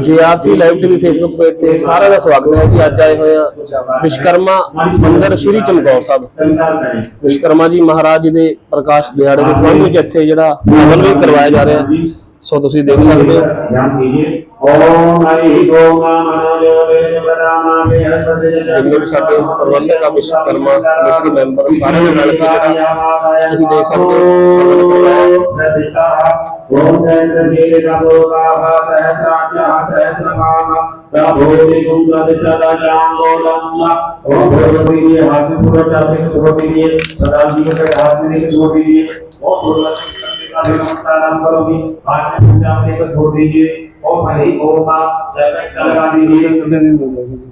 GRC live TV Facebook page ਤੇ ਸਾਰਿਆਂ ਦਾ ਸਵਾਗਤ ਹੈ ਜੀ। ਅੱਜ ਆਏ ਹੋਏ ਆ ਵਿਸ਼ਕਰਮਾ ਮੰਦਰ ਸ਼੍ਰੀ ਚਮਕੌਰ ਸਾਹਿਬ। ਵਿਸ਼ਕਰਮਾ ਜੀ ਮਹਾਰਾਜ ਦੇ ਪ੍ਰਕਾਸ਼ ਦਿਹਾੜੇ ਦੇ ਸੰਬੰਧ ਵਿੱਚ ਇੱਥੇ ਜਿਹੜਾ ਹਵਨ ਵੀ ਕਰਵਾਇਆ ਜਾ ਰਿਹਾ ਸੋ ਤੁਸੀਂ ਦੇਖ ਸਕਦੇ ਹੋ। ਓਮ ਹਰੀ ਸਾਡੇ ਪ੍ਰਬੰਧਕ ਆ ਵਿਸ਼ਕਰਮਾ ਕਮੇਟੀ ਮੈਂਬਰ ਸਾਰੇ ਨਾਲ ਜਿਹੜਾ ਤੁਸੀਂ ਦੇਖ ਸਕਦੇ ਹੋ। ओम चैत्रके रघोदाः सहस्राक्षः सहस्रमानः प्रभोति कुन्ददिशदजाङ्गोलम्ब ओम भगवती हासिपुरचासिक सुभविनी सदाशिवकटात्मिक सुभविनी ओम भगवती नमस्कारम करोगी आज पूजा में छोड़ दीजिए ओम हरि ओम आप जय लगा दीजिए।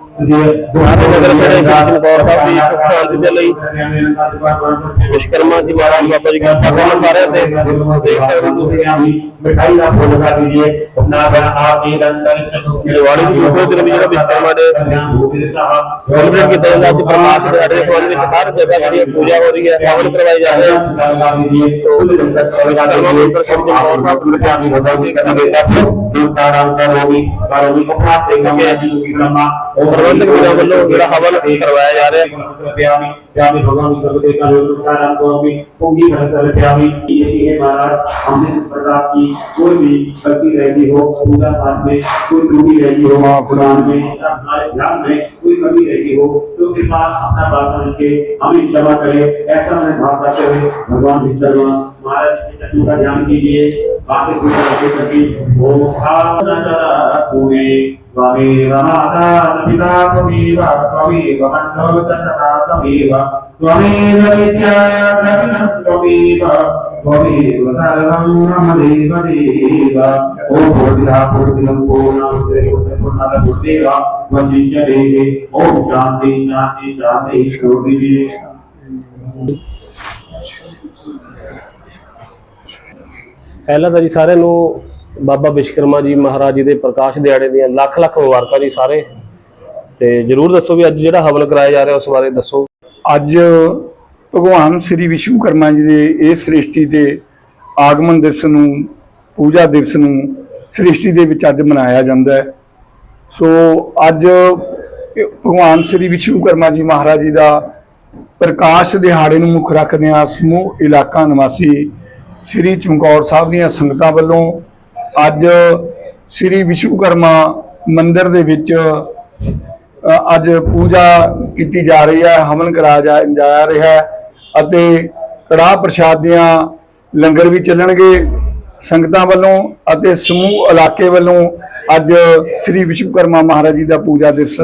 ਸਾਰੇ ਨਗਰ ਖੇੜੇ ਸਾਧਨ ਕੌਰ ਸਾਹਿਬ ਦੀ ਸੁਖ ਸ਼ਾਂਤੀ ਦੇ ਲਈ ਵਿਸ਼ਕਰਮਾ ਜੀ ਮਹਾਰਾਜ ਬਾਬਾ ਜੀ ਦਾ ਧੰਨਵਾਦ ਸਾਰਿਆਂ ਤੇ ਦੇਖ ਸਕਦੇ ਤੁਸੀਂ ਆਪ ਮਿਠਾਈ ਦਾ ਫੁੱਲ ਕਰ ਦੀਜੀਏ ਨਾ ਬਣ ਆਪ ਦੀ ਅੰਦਰ ਦਿਵਾਲੀ ਦੀ ਉਹ ਦਿਨ ਵੀ ਜਿਹੜਾ ਵਿਸ਼ਕਰਮਾ ਦੇ ਸੈਲੀਬ੍ਰੇਟ ਕੀਤਾ ਜਾਂਦਾ ਅੱਜ ਪਰਮਾਤਮਾ ਦੇ ਅੜੇ ਸਵਾਲ ਵਿੱਚ ਹਰ ਜਗ੍ਹਾ ਜਿਹੜੀ ਪੂਜਾ ਹੋ ਰਹੀ ਹੈ ਪਾਵਨ ਕਰਵਾਈ ਜਾ ਰਹੀ ਹੈ ਸੋਲ ਦਿਨ ਤੱਕ ਸਵਾਗਤ ਹੈ ਸਭ ਤੋਂ ਹੋਰ ਸਾਹਿਬ ਨੂੰ ਧਿਆਨ ਨਹੀਂ ਹੁੰਦਾ ਸੀ ਕਹਿੰਦੇ ਆਪੋ ਦੋਸਤਾਂ ਨਾਲ ਕਰੋਗੀ ਕਰੋਗੀ ਮੁਖਾਤ ਦੇਖਾਂਗੇ ਅੱਜ ਵਿਸ਼ਕਰਮਾ ਉਹ ਪ੍ਰਬੰਧਕ ਵੀਰਾਂ ਵੱਲੋਂ ਜਿਹੜਾ ਹਵਨ ਕਰਵਾਇਆ ਜਾ ਰਿਹਾ प्यामी प्यामी भगवान की सर्वदे का नमस्कार हमको अभी पूंगी भर सर प्यामी ये है महाराज हमने इस प्रकार की कोई भी गलती रहती हो पूजा पाठ में कोई त्रुटि रहती हो कुरान में या हमारे ध्यान में कोई कमी रहती हो तो कृपा अपना प्रार्थना के हमें क्षमा करे। ऐसा मैं भाव करते भगवान विश्वकर्मा महाराज के चतुर का ध्यान कीजिए। बाकी पूरे त्वमेव माता पिता त्वमेव त्वमेव त्वमेव त्वमेव त्वमेव దేవదేవ ਪਹਿਲਾਂ ਤਾਂ ਜੀ ਸਾਰਿਆਂ ਨੂੰ ਬਾਬਾ ਵਿਸ਼ਕਰਮਾ ਜੀ ਮਹਾਰਾਜ ਜੀ ਦੇ ਪ੍ਰਕਾਸ਼ ਦਿਹਾੜੇ ਦੀਆਂ ਲੱਖ ਲੱਖ ਮੁਬਾਰਕਾਂ ਜੀ ਸਾਰੇ। ਤੇ ਜਰੂਰ ਦੱਸੋ ਵੀ ਅੱਜ ਜਿਹੜਾ ਹਵਨ ਕਰਾਇਆ ਜਾ ਰਿਹਾ ਉਸ ਬਾਰੇ ਦੱਸੋ। ਅੱਜ ਭਗਵਾਨ ਸ੍ਰੀ ਵਿਸ਼ਵਕਰਮਾ ਜੀ ਦੇ ਇਸ ਸ੍ਰਿਸ਼ਟੀ ਦੇ ਆਗਮਨ ਦਿਵਸ ਨੂੰ, ਪੂਜਾ ਦਿਵਸ ਨੂੰ ਸ੍ਰਿਸ਼ਟੀ ਦੇ ਵਿੱਚ ਅੱਜ ਮਨਾਇਆ ਜਾਂਦਾ ਹੈ। ਸੋ ਅੱਜ ਭਗਵਾਨ ਸ੍ਰੀ ਵਿਸ਼ਵਕਰਮਾ ਜੀ ਮਹਾਰਾਜ ਜੀ ਦਾ ਪ੍ਰਕਾਸ਼ ਦਿਹਾੜੇ ਨੂੰ ਮੁੱਖ ਰੱਖਦਿਆਂ ਸਮੂਹ ਇਲਾਕਾ ਨਿਵਾਸੀ ਸ੍ਰੀ ਚਮਕੌਰ ਸਾਹਿਬ ਦੀਆਂ ਸੰਗਤਾਂ ਵੱਲੋਂ। ਅੱਜ ਸ੍ਰੀ ਵਿਸ਼ਵਕਰਮਾ ਮੰਦਿਰ ਦੇ ਵਿੱਚ ਅੱਜ ਪੂਜਾ ਕੀਤੀ ਜਾ ਰਹੀ ਹੈ, ਹਵਨ ਕਰਾਇਆ ਜਾ ਜਾ ਰਿਹਾ ਹੈ। ਅਤੇ ਕੜਾਹ ਪ੍ਰਸ਼ਾਦ ਦੀਆਂ ਲੰਗਰ ਵੀ ਚੱਲਣਗੇ ਸੰਗਤਾਂ ਵੱਲੋਂ ਅਤੇ ਸਮੂਹ ਇਲਾਕੇ ਵੱਲੋਂ ਅੱਜ ਸ੍ਰੀ ਵਿਸ਼ਵਕਰਮਾ ਮਹਾਰਾਜ ਜੀ ਦਾ ਪੂਜਾ ਦਿਵਸ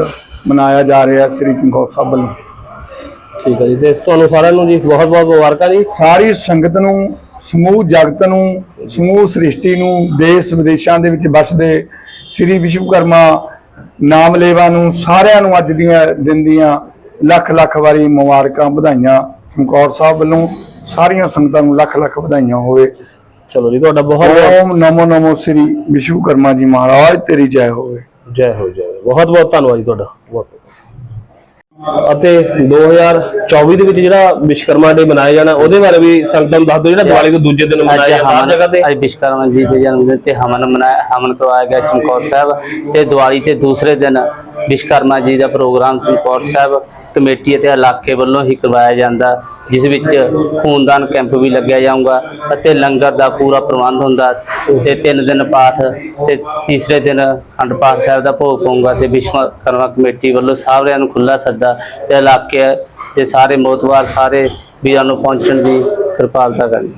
ਮਨਾਇਆ ਜਾ ਰਿਹਾ ਸ੍ਰੀ ਚਮਕੌਰ ਸਾਹਿਬ ਵੱਲੋਂ। ਠੀਕ ਹੈ ਜੀ ਤੇ ਤੁਹਾਨੂੰ ਸਾਰਿਆਂ ਨੂੰ ਜੀ ਬਹੁਤ ਬਹੁਤ ਮੁਬਾਰਕਾਂ ਜੀ। ਸਾਰੀ ਸੰਗਤ ਨੂੰ ਸਮੂਹ ਜਗਤ ਨੂੰ ਸਮੂਹ ਸ੍ਰਿਸ਼ਟੀ ਨੂੰ ਦੇਸ਼ ਵਿਦੇਸ਼ਾਂ ਦੇ ਵਿੱਚ ਵੱਸਦੇ ਸ੍ਰੀ ਵਿਸ਼ਵਕਰਮਾ ਨਾਮ ਲੇਵਾ ਨੂੰ ਸਾਰਿਆਂ ਨੂੰ ਅੱਜ ਦੀਆਂ ਦਿਨ ਦੀਆਂ ਲੱਖ ਲੱਖ ਵਾਰੀ ਮੁਬਾਰਕਾਂ ਵਧਾਈਆਂ ਚਮਕੌਰ ਸਾਹਿਬ ਵੱਲੋਂ ਸਾਰੀਆਂ ਸੰਗਤਾਂ ਨੂੰ ਲੱਖ ਲੱਖ ਵਧਾਈਆਂ ਹੋਵੇ। ਚਲੋ ਜੀ ਤੁਹਾਡਾ ਬਹੁਤ ਬਹੁਤ ਓਮ ਨਮੋ ਨਮੋ ਸ੍ਰੀ ਵਿਸ਼ਵਕਰਮਾ ਜੀ ਮਹਾਰਾਜ ਤੇਰੀ ਜੈ ਹੋਵੇ। ਜੈ ਹੋ ਜੈ। ਬਹੁਤ ਬਹੁਤ ਧੰਨਵਾਦ ਜੀ ਤੁਹਾਡਾ। ਬਹੁਤ ਅਤੇ 2024 ਦੇ ਵਿੱਚ ਜਿਹੜਾ ਵਿਸ਼ਕਰਮਾ ਡੇ ਮਨਾਇਆ ਜਾਣਾ ਉਹਦੇ ਬਾਰੇ ਵੀ ਸੰਗਤਾਂ ਨੂੰ ਦੱਸ ਦਿਓ ਜਿਹੜਾ ਦੀਵਾਲੀ ਤੋਂ ਦੂਜੇ ਦਿਨ ਮਨਾਇਆ ਹਰ ਜਗ੍ਹਾ ਤੇ। ਅੱਜ ਵਿਸ਼ਕਰਮਾ ਜੀ ਦੇ ਜਨਮ ਦਿਨ ਤੇ ਹਵਨ ਮਨਾਇਆ ਹਵਨ ਕਰਵਾਇਆ ਗਿਆ ਚਮਕੌਰ ਸਾਹਿਬ ਤੇ ਦੀਵਾਲੀ ਤੇ ਦੂਸਰੇ ਦਿਨ ਵਿਸ਼ਕਰਮਾ ਜੀ ਦਾ ਪ੍ਰੋਗਰਾਮ ਚਮਕੌਰ ਸਾਹਿਬ ਕਮੇਟੀ ਅਤੇ ਇਲਾਕੇ ਵੱਲੋਂ ਹੀ ਕਰਵਾਇਆ ਜਾਂਦਾ, ਜਿਸ ਵਿੱਚ ਖੂਨਦਾਨ ਕੈਂਪ ਵੀ ਲੱਗਿਆ ਜਾਊਗਾ ਅਤੇ ਲੰਗਰ ਦਾ ਪੂਰਾ ਪ੍ਰਬੰਧ ਹੁੰਦਾ ਤੇ ਤਿੰਨ ਦਿਨ ਪਾਠ ਤੇ ਤੀਸਰੇ ਦਿਨ ਅਖੰਡ ਪਾਠ ਸਾਹਿਬ ਦਾ ਭੋਗ ਪਾਉਂਗਾ ਤੇ ਵਿਸ਼ਵਕਰਮਾ ਕਮੇਟੀ ਵੱਲੋਂ ਸਾਰਿਆਂ ਨੂੰ ਖੁੱਲਾ ਸੱਦਾ ਤੇ ਇਲਾਕੇ ਦੇ ਸਾਰੇ ਮੋਤਵਾਰ ਸਾਰੇ ਵੀਰਾਂ ਨੂੰ ਪਹੁੰਚਣ ਦੀ ਕਿਰਪਾਲਤਾ ਕਰਨੀ।